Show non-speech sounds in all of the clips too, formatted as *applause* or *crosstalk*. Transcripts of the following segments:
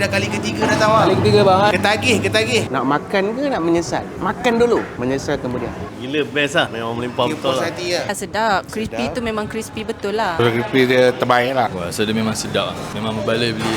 dah kali ketiga datang bang. Kali ketiga bang eh. Ketagih, ketagih. Nak makan ke nak menyesal? Makan dulu. Menyesal kemudian. Gila best lah Memang melimpah Dia betul puas lah hati lah. Ah, sedap. Crispy tu memang crispy betul lah. Resipi dia terbaik lah. Wah, so dia memang sedap lah. Memang berbalik beli.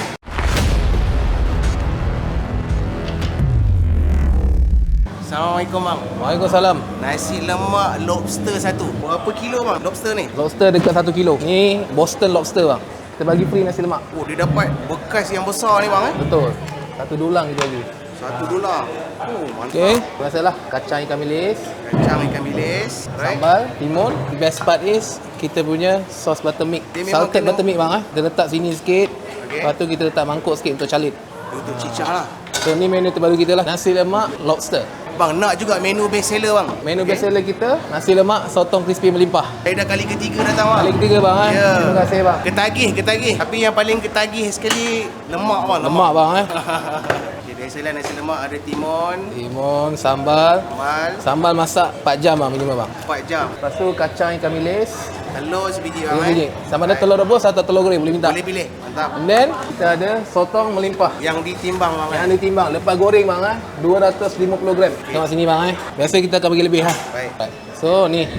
Assalamualaikum bang. Waalaikumsalam. Nasi lemak lobster satu. Berapa kilo bang lobster ni? Lobster dekat 1 kilo. Ni Boston lobster bang. Kita bagi free nasi lemak. Oh dia dapat bekas yang besar ni bang eh. Betul. Satu dulang kita bagi. Satu dolar. Oh mantap. Okey. Biasalah kacang ikan bilis, Kacang ikan bilis. Right. sambal, timun. The best part is kita punya sauce buttermilk. Salted kena- buttermilk bang ah. Dia letak sini sikit. Okey. Lepas tu kita letak mangkuk sikit untuk calit. Untuk cicah lah. So ni menu terbaru kita lah. Nasi lemak lobster. Bang nak juga menu best seller bang. Menu best seller kita nasi lemak sotong crispy melimpah. Saya dah kali ketiga datang bang. Kali ketiga bang eh. Ya. Terima kasih bang. Ketagih, ketagih. Tapi yang paling ketagih sekali lemak bang. Lemak bang eh. *laughs* okay, biasalah nasi lemak ada timun, Timun, sambal. sambal, Sambal masak 4 jam bang minimum bang. 4 jam. Lepas tu kacang ikan bilis. Telur sebiji bang Tiga eh. biji. Sama ada telur rebus atau telur goreng boleh minta. Boleh pilih. Mantap. And then kita ada sotong melimpah. Yang ditimbang bang eh. Yang ditimbang lepas goreng bang eh 250 gram. Tengok sini bang eh. Biasa kita akan bagi lebih ha. Baik. So ni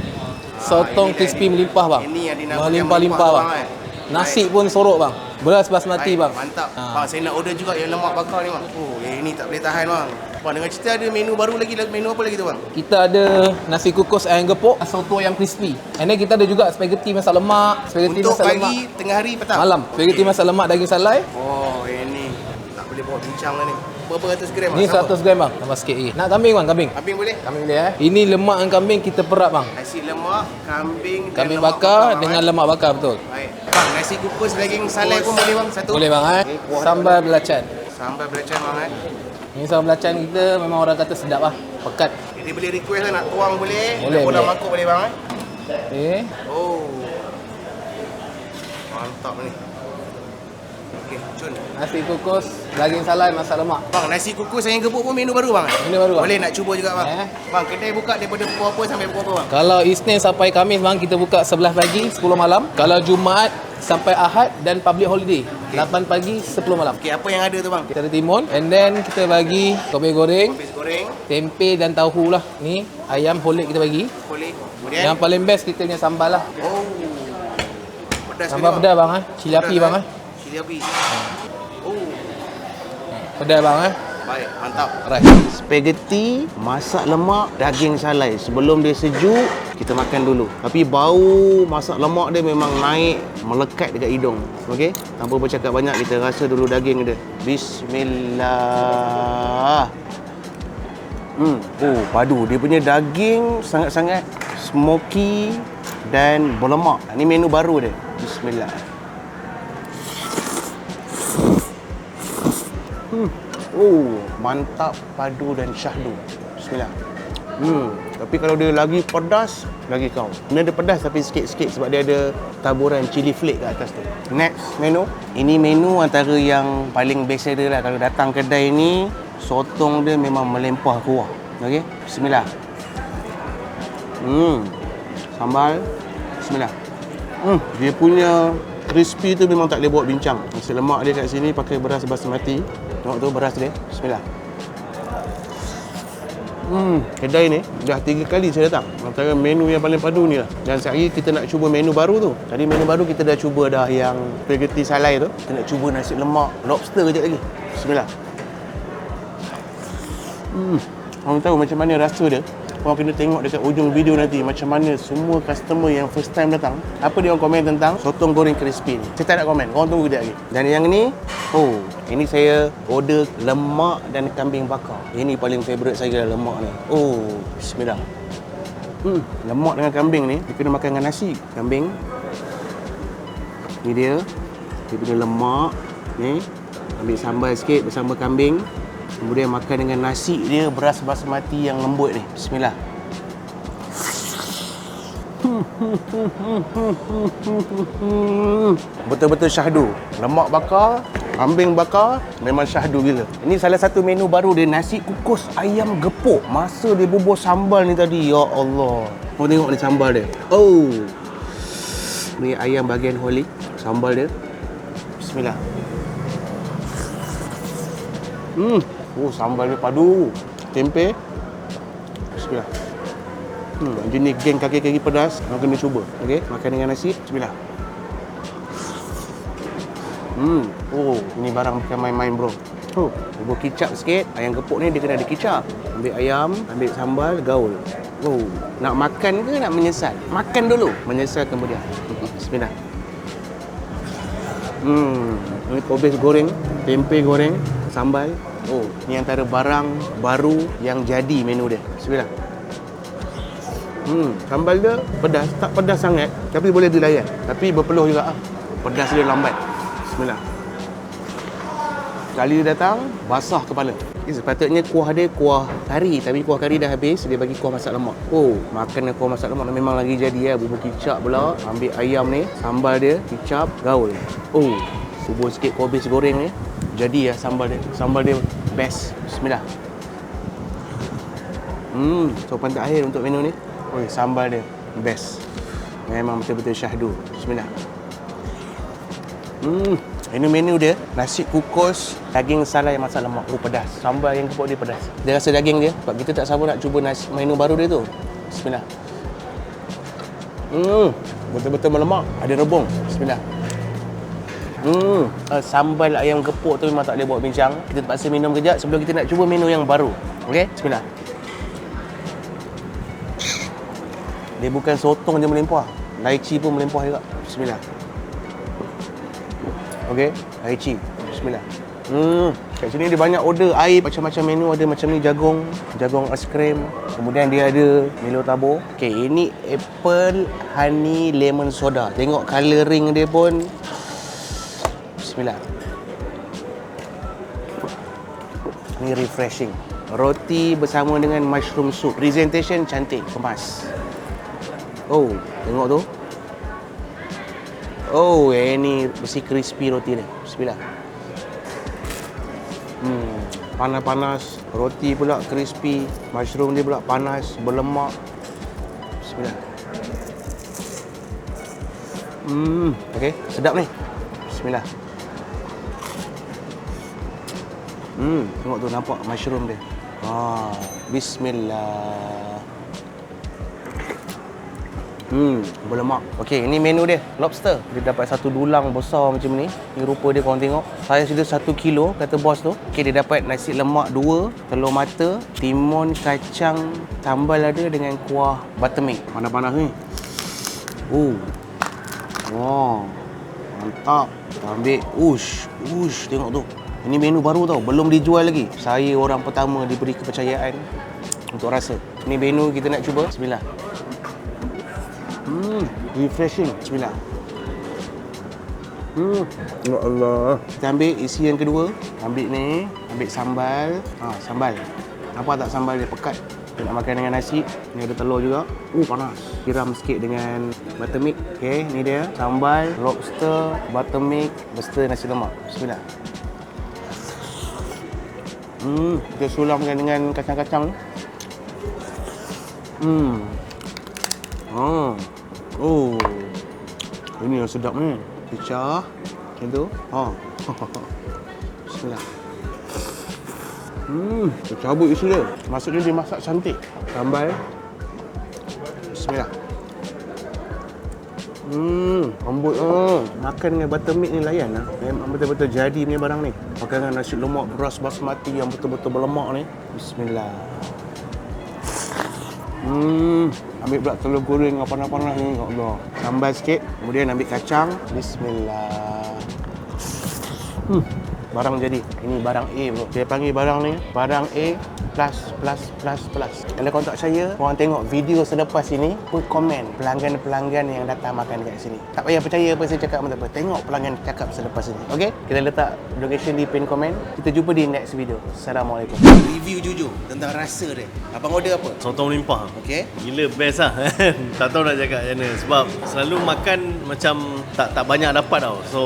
sotong dia crispy melimpah bang. Ini yang dinamakan Melimpah-limpah melimpah bang. bang, eh. Nasi pun sorok bang. Beras basmati Baik, bang. Mantap. Ha. Bang, saya nak order juga yang lemak bakar ni bang. Oh, yang ini tak boleh tahan bang. Bang, dengan cerita ada menu baru lagi. Menu apa lagi tu bang? Kita ada nasi kukus ayam gepuk, soto yang crispy. And then kita ada juga spaghetti masak lemak, spaghetti Untuk masak lemak. pagi, tengah hari, petang? Malam, spaghetti Okey. masak lemak daging salai. Oh, ini. Tak boleh bawa bincang lah ni. Berapa ratus gram bang? Ni Siapa? 100 gram bang. Tambah sikit lagi. Nak kambing bang, kambing. Kambing boleh? Kambing dia eh. Ini lemak dengan kambing kita perap bang. Nasi lemak, kambing dan Kambing bakar bang, dengan eh. lemak bakar betul. Baik. Bang, nasi kukus daging salai pun boleh bang? Satu? Boleh bang eh. Sambal belacan. Sambal belacan bang eh. Ini sambal belacan kita memang orang kata sedap lah. Pekat. Jadi boleh request lah nak tuang boleh. Boleh, nak boleh. mangkuk boleh bang eh. Okey. Oh. Mantap ni. Okey, cun. Nasi kukus daging salai masak lemak. Bang, nasi kukus ayam gebuk pun menu baru bang. eh? Menu baru, bang. Boleh nak cuba juga bang. Eh. Bang, kedai buka daripada pukul apa sampai pukul apa bang? Kalau Isnin sampai Khamis bang kita buka 11 pagi 10 malam. Kalau Jumaat sampai Ahad dan public holiday 8 pagi 10 malam. Okey, apa yang ada tu bang? Kita ada timun and then kita bagi kopi goreng, Kopis goreng, tempe dan tahu lah. Ni ayam holik kita bagi. boleh. Kemudian Yang paling best kita punya sambal lah. oh. Pedas Sambal pedas bang eh. Cili api bang eh. Cili api. Oh, Pedas bang eh. Baik, mantap. Right. Spaghetti, masak lemak, daging salai. Sebelum dia sejuk, kita makan dulu. Tapi bau masak lemak dia memang naik, melekat dekat hidung. Okey? Tanpa bercakap banyak, kita rasa dulu daging dia. Bismillah. Hmm. Oh, padu. Dia punya daging sangat-sangat smoky dan berlemak. Ini menu baru dia. Bismillah. Hmm. Oh, mantap padu dan syahdu. Bismillah. Hmm, tapi kalau dia lagi pedas, lagi kau. Ini ada pedas tapi sikit-sikit sebab dia ada taburan chili flake kat atas tu. Next menu. Ini menu antara yang paling best seller lah kalau datang kedai ni, sotong dia memang melempah kuah. Okey, bismillah. Hmm. Sambal. Bismillah. Hmm, dia punya crispy tu memang tak boleh buat bincang. Nasi lemak dia kat sini pakai beras basmati. Tengok tu beras dia. Bismillah. Hmm, kedai ni dah tiga kali saya datang. Antara menu yang paling padu ni lah. Dan sehari kita nak cuba menu baru tu. Tadi menu baru kita dah cuba dah yang spaghetti salai tu. Kita nak cuba nasi lemak lobster kejap lagi. Bismillah. Hmm, orang tahu macam mana rasa dia. Korang kena tengok dekat ujung video nanti macam mana semua customer yang first time datang apa dia orang komen tentang sotong goreng crispy ni. Saya tak nak komen. Korang tunggu kejap lagi. Dan yang ni, oh, ini saya order lemak dan kambing bakar. Ini paling favourite saya lemak ni. Oh, bismillah. Hmm, lemak dengan kambing ni dia kena makan dengan nasi. Kambing. Ni dia. Dia punya lemak ni. Ambil sambal sikit bersama kambing. Kemudian makan dengan nasi dia beras basmati yang lembut ni. Bismillah. Betul-betul syahdu. Lemak bakar, kambing bakar, memang syahdu gila. Ini salah satu menu baru dia nasi kukus ayam gepuk. Masa dia bubur sambal ni tadi, ya Allah. Kau tengok ni sambal dia. Oh. Ni ayam bahagian holik, sambal dia. Bismillah. Hmm. Oh, sambal padu. Tempe. Bismillah. Hmm, jenis geng kaki-kaki pedas, kau kena cuba. Okey, makan dengan nasi. Bismillah. Hmm. Oh, ini barang bukan main-main, bro. Oh, bubur kicap sikit. Ayam gepuk ni dia kena ada kicap. Ambil ayam, ambil sambal, gaul. Oh, nak makan ke nak menyesal? Makan dulu, menyesal kemudian. *laughs* Bismillah. Hmm, ini kobis goreng, tempe goreng, sambal. Oh, ni antara barang baru yang jadi menu dia. Bismillah. Hmm, sambal dia pedas, tak pedas sangat tapi boleh dilayan. Tapi berpeluh juga ah. Pedas dia lambat. Bismillah. Sekali dia datang, basah kepala. Eh, sepatutnya kuah dia kuah kari tapi kuah kari dah habis, dia bagi kuah masak lemak. Oh, makan kuah masak lemak memang lagi jadi ya. Bubur kicap pula, ambil ayam ni, sambal dia, kicap, gaul. Oh, bubur sikit kobis goreng ni. Jadi ya sambal dia. Sambal dia best. Bismillah. Hmm, sopan terakhir untuk menu ni. Oi, sambal dia best. Memang betul-betul syahdu. Bismillah. Hmm, ini menu dia nasi kukus daging salai masak lemak. Oh pedas. Sambal yang kepok dia pedas. Dia rasa daging dia. Sebab kita tak sabar nak cuba nasi menu baru dia tu. Bismillah. Hmm, betul-betul melemak. Ada rebung. Bismillah. Hmm, uh, sambal ayam gepuk tu memang tak boleh buat bincang. Kita terpaksa minum kejap sebelum kita nak cuba menu yang baru. Okey? Bismillah. Dia bukan sotong je melimpah. Laici pun melimpah juga. Bismillah. Okey, laici. Bismillah. Hmm, kat sini dia banyak order air macam-macam menu ada macam ni jagung, jagung aiskrim. Kemudian dia ada Milo tabur. Okey, ini apple honey lemon soda. Tengok colouring dia pun Bismillah. Ni refreshing. Roti bersama dengan mushroom soup. Presentation cantik, kemas. Oh, tengok tu. Oh, eh, ni mesti crispy roti ni. Bismillah. Hmm, panas-panas. Roti pula crispy. Mushroom dia pula panas, berlemak. Bismillah. Hmm, okey, sedap ni. Bismillah. Hmm, tengok tu nampak mushroom dia. Ah, bismillah. Hmm, berlemak. Okey, ini menu dia. Lobster. Dia dapat satu dulang besar macam ni. Ni rupa dia korang tengok. Saya sudah satu kilo, kata bos tu. Okey, dia dapat nasi lemak dua, telur mata, timun, kacang, sambal ada dengan kuah buttermilk. Panas-panas ni. Oh. Wow. Mantap. Kita ambil. Ush. Ush. Tengok tu. Ini menu baru tau. Belum dijual lagi. Saya orang pertama diberi kepercayaan untuk rasa. Ini menu kita nak cuba. Bismillah. Hmm, refreshing. Bismillah. Hmm, ya Allah. Kita ambil isi yang kedua. Ambil ni, ambil sambal. Ha, sambal. Nampak tak sambal dia pekat? Kita nak makan dengan nasi. Ni ada telur juga. Uh, panas. Siram sikit dengan buttermilk. Okey, ni dia. Sambal, lobster, buttermilk, beserta nasi lemak. Bismillah. Hmm, kita sulamkan dengan kacang-kacang. Hmm. Oh. Oh. Ini yang sedap ni. Pecah. Macam tu. Ha. *laughs* Bismillah. Hmm, cabut isi dia. Maksudnya dia masak cantik. Sambal. Bismillah. Hmm, lembut ah. Makan dengan buttermilk ni layan lah. Memang betul-betul jadi punya barang ni. Makan dengan nasi lemak beras basmati yang betul-betul berlemak ni. Bismillah. Hmm, ambil pula telur goreng yang panas-panas ni. Ya Allah. Sambal sikit. Kemudian ambil kacang. Bismillah. Hmm, barang jadi. Ini barang A bro. Saya panggil barang ni barang A plus plus plus plus. Kalau tak percaya, korang tengok video selepas ini, put komen pelanggan-pelanggan yang datang makan dekat sini. Tak payah percaya apa saya cakap apa. Tengok pelanggan cakap selepas ini. Okey? Kita letak location di pin komen. Kita jumpa di next video. Assalamualaikum. Review jujur tentang rasa dia. Abang order apa? Sotong melimpah. Okey. Gila best lah *laughs* Tak tahu nak cakap macam mana Sebab selalu makan macam tak tak banyak dapat tau So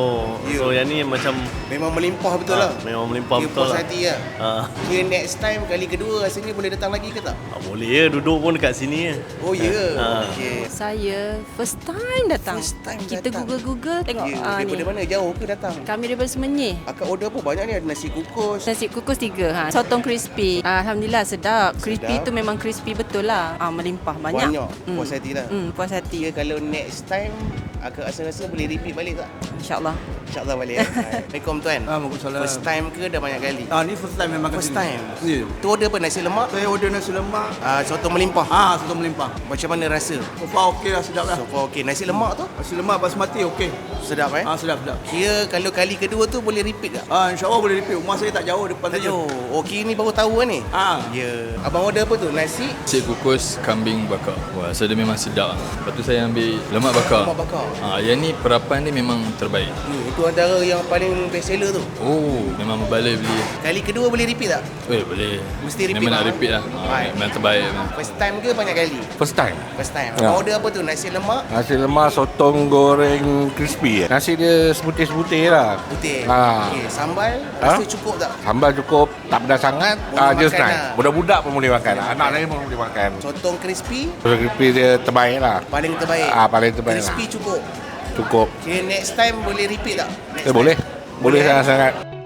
Ya. so yang ni macam Memang melimpah betul ah, lah. Memang melimpah Dia betul puas lah hati lah. Ah. Kira next time kali kedua kedua rasanya boleh datang lagi ke tak? Ah, boleh ya, duduk pun dekat sini ya. Oh ya. Yeah. Ah. Okey. Saya first time datang. First time Kita datang. google-google tengok Ya, ah, daripada ni. mana? Jauh ke datang? Kami daripada Semenyih. Akak order apa banyak ni? Ada nasi kukus. Nasi kukus tiga ha. Sotong crispy. Ah, Alhamdulillah sedap. Crispy Sedap. tu memang crispy betul lah. Ah, melimpah banyak. Banyak. Puas hati lah. Hmm, puas Ya, hati. kalau next time akak rasa-rasa boleh repeat balik tak? InsyaAllah. InsyaAllah balik. ya. *laughs* Assalamualaikum tuan. Waalaikumsalam. First time ke dah banyak kali? Ah ni first time memang kat First time. Ya. Tu order apa? Nasi lemak? Saya order nasi lemak. Ah, soto melimpah. Ah, soto melimpah. Macam mana rasa? So far okey lah, sedap lah. So far okey. Nasi lemak tu Nasi lemak basmati okey. sedap eh? Ah, sedap, sedap. Kira kalau kali kedua tu boleh repeat tak? Ah, insyaAllah boleh repeat. Rumah saya tak jauh depan Tak saja. jauh. Okey ni baru tahu kan ni? Ah. Ya. Abang order apa tu? Nasi? Cik kukus kambing bakar. Wah, so dia memang sedap. Lepas tu saya ambil lemak bakar. Lemak bakar. Ah, yang ni perapan dia memang terbaik. Ni, itu antara yang paling best seller tu. Oh, memang berbaloi beli. Kali kedua boleh repeat tak? Eh, boleh. Mesti repeat Memang nak lah. repeat lah. Ah, Baik. memang terbaik. First time ke banyak kali? First time. First time. Ya. Order apa tu? Nasi lemak? Nasi lemak sotong goreng crispy. eh. Nasi dia seputih-seputih lah. Putih. Ha. Okey, sambal Ha? rasa cukup tak? Sambal cukup, tak pedas sangat. Boleh Ah, just makan nice. lah. Budak-budak pun boleh makan. Anak saya pun boleh makan. Sotong crispy Terus crispy dia terbaik lah. paling terbaik. Ah, paling terbaik Crispy lah. cukup. Cukup. Okay, next time boleh repeat tak? Next Eh, boleh. time? Boleh eh? sangat-sangat.